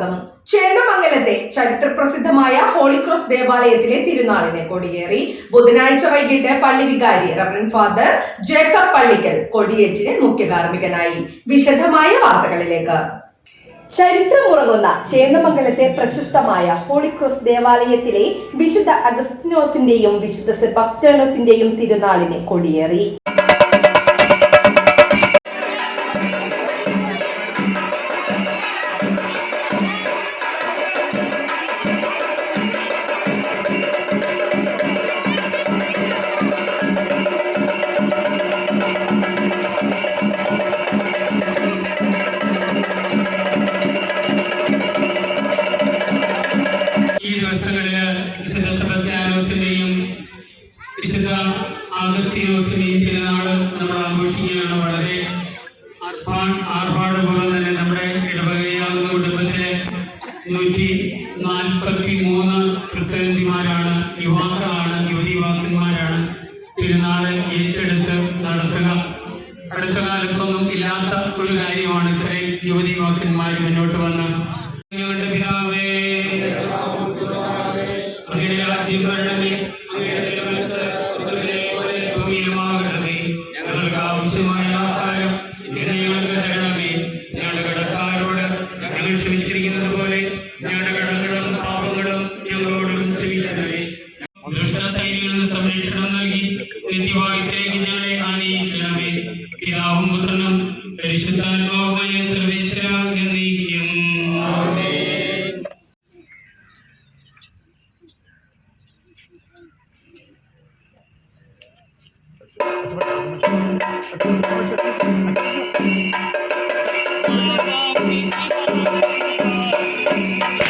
സ്വാഗതം. ചേന്ദമംഗലത്തെ ചരിത്രപ്രസിദ്ധമായ ഹോളിക്രോസ് ദേവാലയത്തിലെ തിരുനാളിനെ കൊടിയേറി. ബുധനാഴ്ച വൈകിട്ട് പള്ളി വികാരി റവറൻ ഫാദർ ജേക്കബ് പള്ളിക്കൽ കൊടിയേറ്റിന് മുഖ്യ കാർമ്മികനായി വിശദമായ വാർത്തകളിലേക്ക്. ചരിത്രമുറങ്ങുന്ന ചേന്ദമംഗലത്തെ പ്രശസ്തമായ ഹോളിക്രോസ് ദേവാലയത്തിലെ വിശുദ്ധ അഗസ്റ്റിനോസിന്റെയും വിശുദ്ധ സെബാസ്റ്റ്യാനോസിന്റെയും തിരുനാളിനെ കൊടിയേറി. നമ്മൾ ആഘോഷിക്കുകയാണ് വളരെ ആർഭാ- ആർഭാടപൂർവം തന്നെ നമ്മുടെ ഇടവകയാകുന്ന കുടുംബത്തിലെ നൂറ്റി നാൽപ്പത്തി മൂന്ന് പ്രസിഡന്റിമാരാണ് യുവാക്കളാണ് യുവതി യുവാക്കന്മാരാണ് തിരുനാൾ ഏറ്റെടുത്ത് നടത്തുക. അടുത്ത കാലത്തൊന്നും ഇല്ലാത്ത ഒരു കാര്യമാണ് ഇത്രയും യുവതി യുവാക്കന്മാർ മുന്നോട്ട് വന്ന്. ഞങ്ങളുടെ പിതാവേ അങ്ങയുടെ രാജ്യം വരണമേ ഞങ്ങളെ ആനയിക്കണമേ. പിതാവും പുത്രനും പരിശുദ്ധാത്മാവുമായ സർവേശ്വര എന്നീക്കും. ആഘോഷിക്കാറുണ്ട്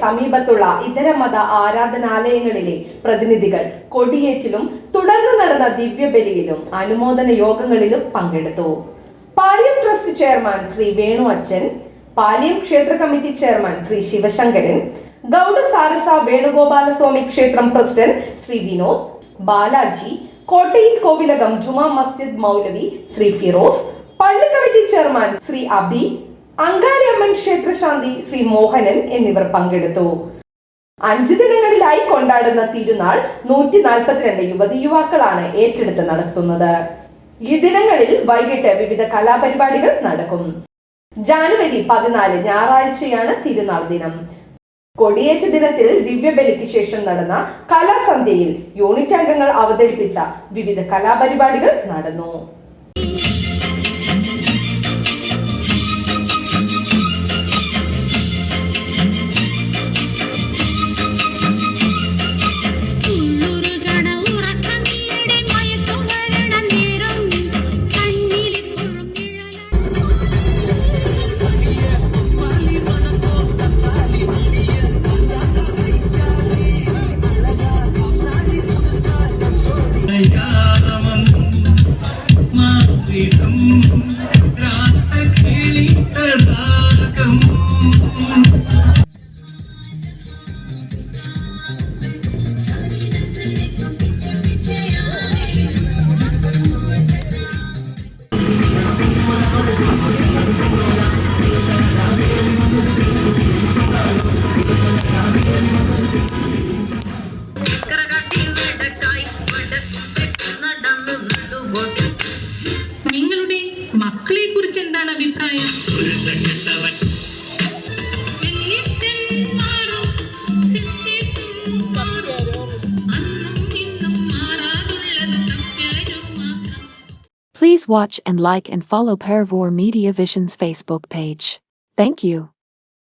സമീപത്തുള്ള ഇതര മത ആരാധനാലയങ്ങളിലെ പ്രതിനിധികൾ കൊടിയേറ്റിലും തുടർന്ന് നടന്ന ദിവ്യബലിയിലും അനുമോദന യോഗങ്ങളിലും പങ്കെടുത്തു. പാലിയം ട്രസ്റ്റ് ചെയർമാൻ ശ്രീ വേണു അച്ഛൻ പാലിയം ക്ഷേത്ര കമ്മിറ്റി ചെയർമാൻ ശ്രീ ശിവശങ്കരൻ ഗൗഡ സാരസ വേണുഗോപാലസ്വാമി ക്ഷേത്രം പ്രസിഡന്റ് ശ്രീ വിനോദ് ബാലാജി കോട്ടയിൽ കോവിലകം ജുമാ മസ്ജിദ് മൗലവി ശ്രീ ഫിറോസ് പള്ളി കമ്മിറ്റി ചെയർമാൻ ശ്രീ അബി അങ്കാളിയമ്മൻ ക്ഷേത്രശാന്തി ശ്രീ മോഹനൻ എന്നിവർ പങ്കെടുത്തു. അഞ്ചു ദിനങ്ങളിലായി കൊണ്ടാടുന്ന തിരുനാൾ നൂറ്റി നാൽപ്പത്തിരണ്ട് യുവതി യുവാക്കളാണ് ഏറ്റെടുത്ത് നടത്തുന്നത്. ഈ ദിനങ്ങളിൽ വൈകിട്ട് വിവിധ കലാപരിപാടികൾ നടക്കും. ജാനുവരി പതിനാല് ഞായറാഴ്ചയാണ് തിരുനാൾ ദിനം. കൊടിയേറ്റ ദിനത്തിൽ ദിവ്യബലിക്ക് ശേഷം നടന്ന കലാസന്ധ്യയിൽ യൂണിറ്റ് അംഗങ്ങൾ അവതരിപ്പിച്ച വിവിധ കലാപരിപാടികൾ നടന്നു. വല്യച്ഛന്മാരും സിസ്റ്റേഴ്സും മാറും അന്നും ഇന്നും മാറാതുള്ളത് തപ്പ്യാരും മാത്രം Please watch and like and follow Paravor Media Vision's Facebook page. Thank you.